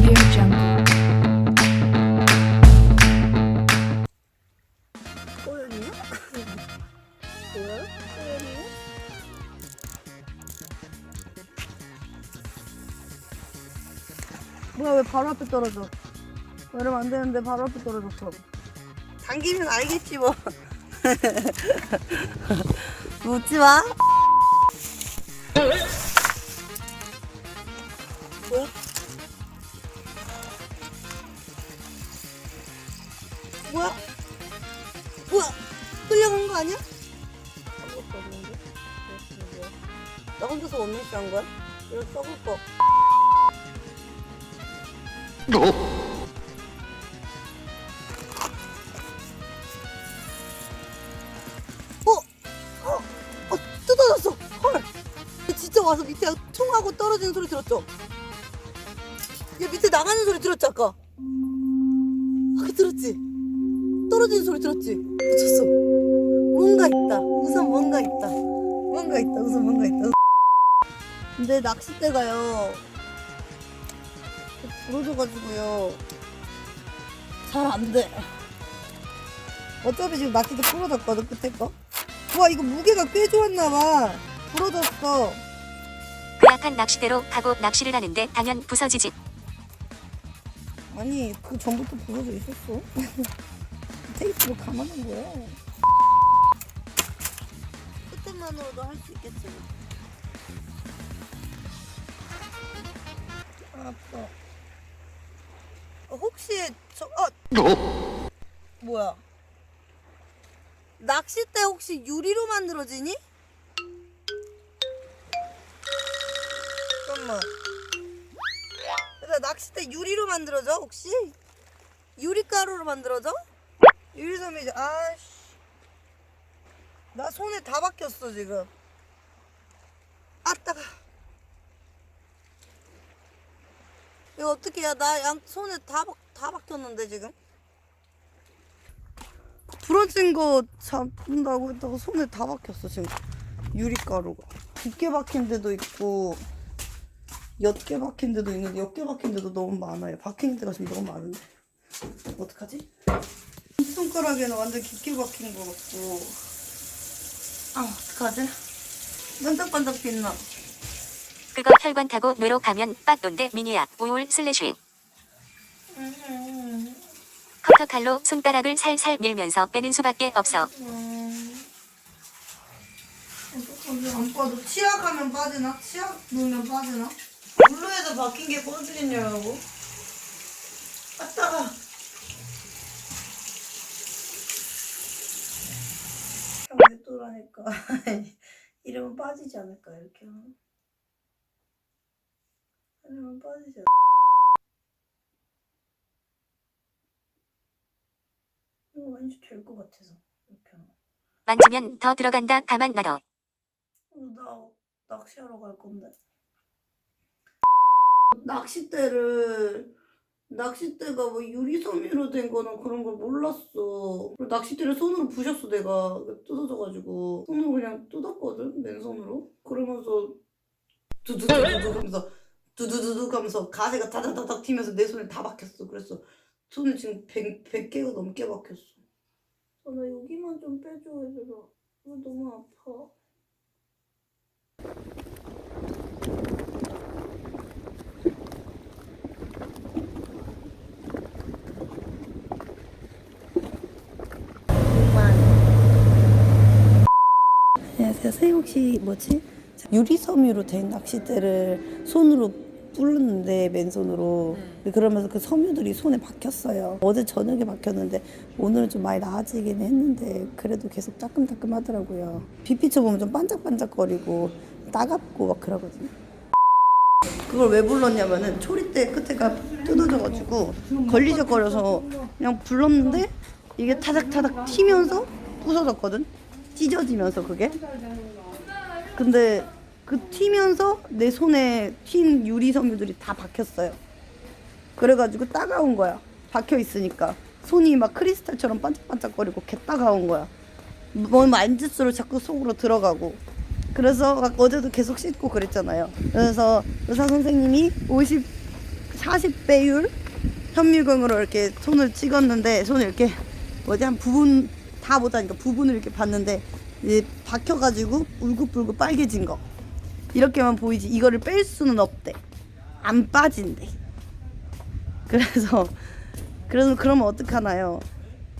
Audio Jungle. 꼬연이야? 뭐야? 꼬연이야? 뭐야 왜 바로 앞에 떨어져? 이러면 안 되는데 바로 앞에 떨어졌어. 당기면 알겠지 뭐. 웃지 마. 나 혼자서 원맨쇼 한 거야? 이거 썩을 거. 어? 어? 어? 뜯어졌어! 헐! 얘 진짜 와서 밑에 총하고 떨어지는 소리 들었죠? 얘 밑에 나가는 소리 들었지 아까? 아까 들었지? 떨어지는 소리 들었지? 미쳤어. 뭔가 있다. 우선 뭔가 있다. 뭔가 있다. 우선 뭔가 있다. 근데 낚싯대가요. 부러져가지고요. 잘 안 돼. 어차피 지금 낚싯대 부러졌거든, 끝에 거. 와, 이거 무게가 꽤 좋았나봐. 부러졌어. 그 약한 낚시대로 가고 낚시를 하는데 당연 부서지지. 아니, 그 전부터 부러져 있었어. 테이프로 감아놓은 거야. 끝에만으로도 할 수 있겠지. 아빠. 어, 혹시 저 어. 뭐야? 낚싯대 혹시 유리로 만들어지니? 잠깐만. 그래 낚싯대 유리로 만들어져 혹시? 유리가루로 만들어져? 유리섬이죠. 아씨. 나 손에 다 박혔어 지금. 아따가. 이거 어떻게 해야 나 양 손에 다, 박- 다 박혔는데 지금. 부러진 거 잡는다고 했다가 손에 다 박혔어 지금. 유리가루가. 두께 박힌 데도 있고 옅게 박힌 데도 있는데 옅게 박힌 데도 너무 많아요. 박힌 데가 지금 너무 많은데. 어떡하지? 손가락에는 완전 깊게 박힌 것 같고. 아, 어떡하지? 반짝반짝 빛나. 그거 혈관 타고 뇌로 가면 빡돈데 미니야 우울 슬래시. 커터칼로 손가락을 살살 밀면서 빼는 수밖에 없어. 안 빠져. 치약하면 빠지나? 치약 넣으면 빠지나? 물로에서 박힌 게 빠지겠냐고. 아, 따가. 경기도라니까. 이러면 빠지지 않을까, 이렇게 하면. 빠지지 않을까. 이거 왠지 될 것 같아서. 이렇게 하면. 만지면 더 들어간다 가만 놔둬. 어, 나 낚시하러 갈 건데. 낚싯대를 낚싯대가 뭐 유리섬유로 된 거는 그런 걸 몰랐어. 그리고 낚싯대를 손으로 부셨어 내가 뜯어져가지고 손으로 그냥 뜯었거든 맨손으로. 그러면서 두두두두 하면서 두두두두 하면서 가세가 다다다닥 튀면서 내 손에 다 박혔어. 그래서 손에 지금 100, 100개가 넘게 박혔어. 아, 나 여기만 좀 빼줘 얘들아. 이거 너무 아파. 안녕하세요. 선생님 혹시 뭐지? 유리섬유로 된 낚싯대를 손으로 뚫는데 맨손으로 그러면서 그 섬유들이 손에 박혔어요. 어제 저녁에 박혔는데 오늘은 좀 많이 나아지긴 했는데 그래도 계속 따끔따끔 하더라고요. 빛 비춰보면 좀 반짝반짝거리고 따갑고 막 그러거든요. 그걸 왜 불렀냐면은 초리대 끝에가 뜯어져가지고 걸리적거려서 그냥 불렀는데 이게 타닥타닥 튀면서 부서졌거든 찢어지면서 그게 근데 그 튀면서 내 손에 튄 유리 섬유들이 다 박혔어요. 그래가지고 따가운 거야. 박혀 있으니까. 손이 막 크리스탈처럼 반짝반짝거리고 개 따가운 거야. 뭐 만질수록 자꾸 속으로 들어가고. 그래서 막 어제도 계속 씻고 그랬잖아요. 그래서 의사 선생님이 50 40배율 현미경으로 이렇게 손을 찍었는데 손을 이렇게 뭐지? 한 부분 다 못하니까 부분을 이렇게 봤는데 이제 박혀가지고 울긋불긋 빨개진 거 이렇게만 보이지. 이거를 뺄 수는 없대. 안 빠진대. 그래서 그래서 그러면 어떡하나요?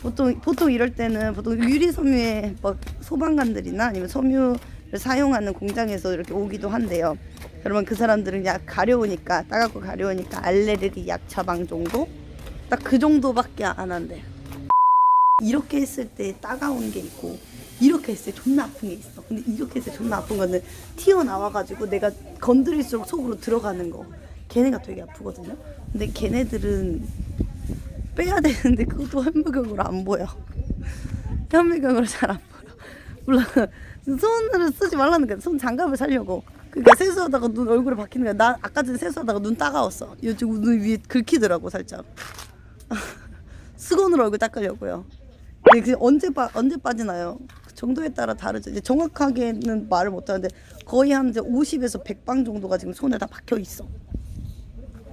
보통 보통 이럴 때는 보통 유리 섬유에 막 소방관들이나 아니면 섬유를 사용하는 공장에서 이렇게 오기도 한대요. 그러면 그 사람들은 약 가려우니까 따갑고 가려우니까 알레르기 약 처방 정도? 딱 그 정도밖에 안 한대. 이렇게 했을 때 따가운 게 있고 이렇게 했을 때 존나 아픈 게 있어. 근데 이렇게 했을 때 존나 아픈 거는 튀어나와가지고 내가 건드릴수록 속으로 들어가는 거. 걔네가 되게 아프거든요. 근데 걔네들은 빼야 되는데 그것도 현미경으로 안 보여. 현미경으로 잘 안 보여. 물론 손으로 쓰지 말라는 거야. 손 장갑을 살려고. 그러니까 세수하다가 눈 얼굴에 박히는 거야. 나 아까 전에 세수하다가 눈 따가웠어. 요즘 눈 위에 긁히더라고 살짝. 수건으로 얼굴 닦으려고요. 근데 그 언제 빠 언제 빠지나요? 그 정도에 따라 다르죠. 이제 정확하게는 말을 못 하는데 거의 한 이제 50에서 100방 정도가 지금 손에 다 박혀 있어.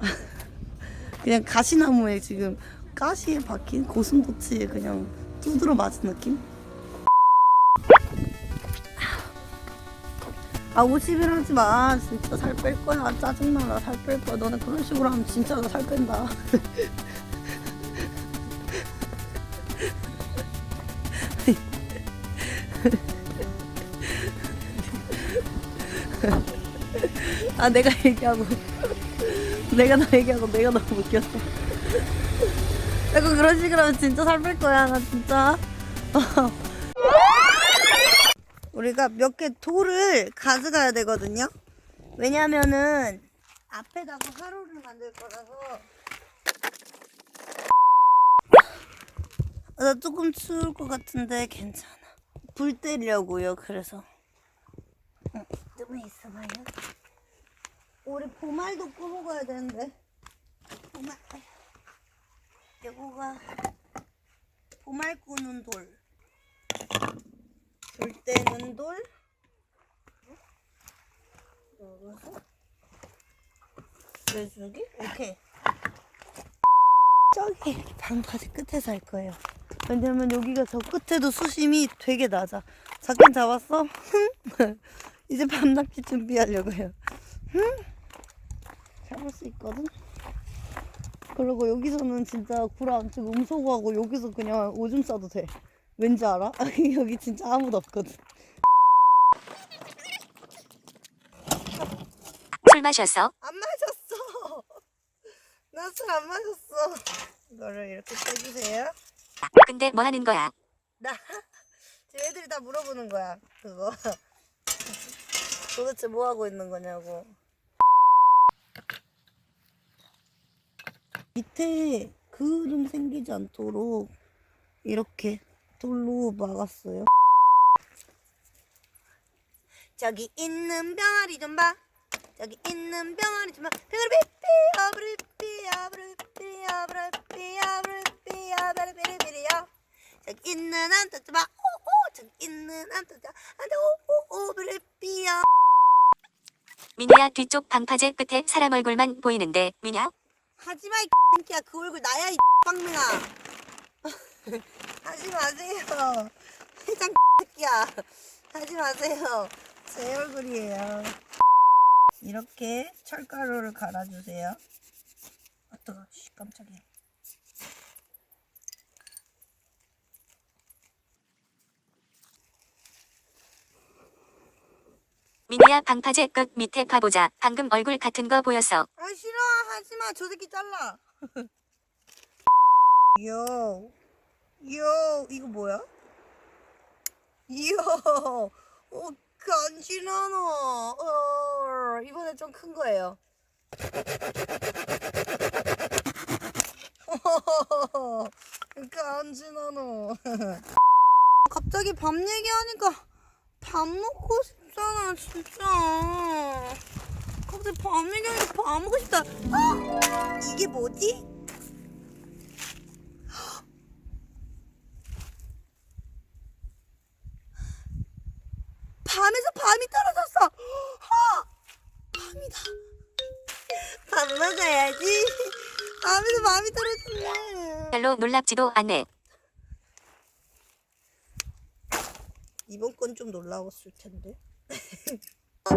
그냥 가시나무에 지금 가시에 박힌 고슴도치에 그냥 두드러 맞은 느낌? 아 50일 하지 마 진짜 살 뺄 거야 짜증나 나 살 뺄 거야 너네 그런 식으로 하면 진짜 나 살 뺀다 아 내가 얘기하고. 내가 너 얘기하고 내가 너무 웃겼어. 자꾸 그런 식으로 하면 진짜 살뺄 거야 나 진짜. 우리가 몇 개 돌을 가져가야 되거든요. 왜냐면은 앞에다가 화로를 만들 거라서. 아, 나 조금 추울 것 같은데 괜찮아 불 때리려고요 그래서. 응, 좀만 있어봐요. 우리 보말도 구워 먹어야 되는데. 보말 요거가 보말 구는 돌, 불 때는 돌, 넣어서 내 주기? 이렇게 저기 방파제 끝에서 할 거예요. 왜냐면 여기가 저 끝에도 수심이 되게 낮아. 잡긴 잡았어? 이제 밤낚시 준비하려고요. 잡을 수 있거든. 그리고 여기서는 진짜 구라 안 치고 음소거하고 여기서 그냥 오줌 싸도 돼. 왠지 알아? 여기 진짜 아무도 없거든. 술 마셨어? 안 마셨어. 나 술 안 마셨어. 이거를 이렇게 빼주세요. 근데 뭐 하는 거야? 나 지금 애들이 다 물어보는 거야. 그거. 도대체 뭐 하고 있는 거냐고. 밑에 그름 생기지 않도록 이렇게 돌로 막았어요. 저기 있는 병아리 좀 봐. 저기 있는 병아리 좀 봐. 병아리 삐삐 아브리 삐 아브리 삐 아브리 삐 아브리 삐 아브리 삐리 삐리요. 저기 있는 암탉 좀 봐. 오오 저기 있는 암탉 좀 안돼 오오오 삐리 삐요. 미니야 뒤쪽 방파제 끝에 사람 얼굴만 보이는데 미냐? 하지마 이 새끼야 그 얼굴 나야 이 빵민아. 하지 마세요. 회장 새끼야. 하지 마세요. 제 얼굴이에요. 이렇게 철가루를 갈아주세요. 아 뜨거. 씨 깜짝이야. 미니야 방파제 끝 밑에 봐보자. 방금 얼굴 같은 거 보였어. 아 싫어 하지마 저 새끼 잘라. 요. 요 이거 뭐야? 요. 어 간지나노. 어 이번에 좀 큰 거예요. 간지나노. 갑자기 밥 얘기하니까 밥 먹고 싶잖아 진짜. 갑자기 밥 얘기하니까 밥 먹고 싶다. 어? 이게 뭐지? 별로 놀랍지도 않네. 이번 건 좀 놀라웠을 텐데. 어,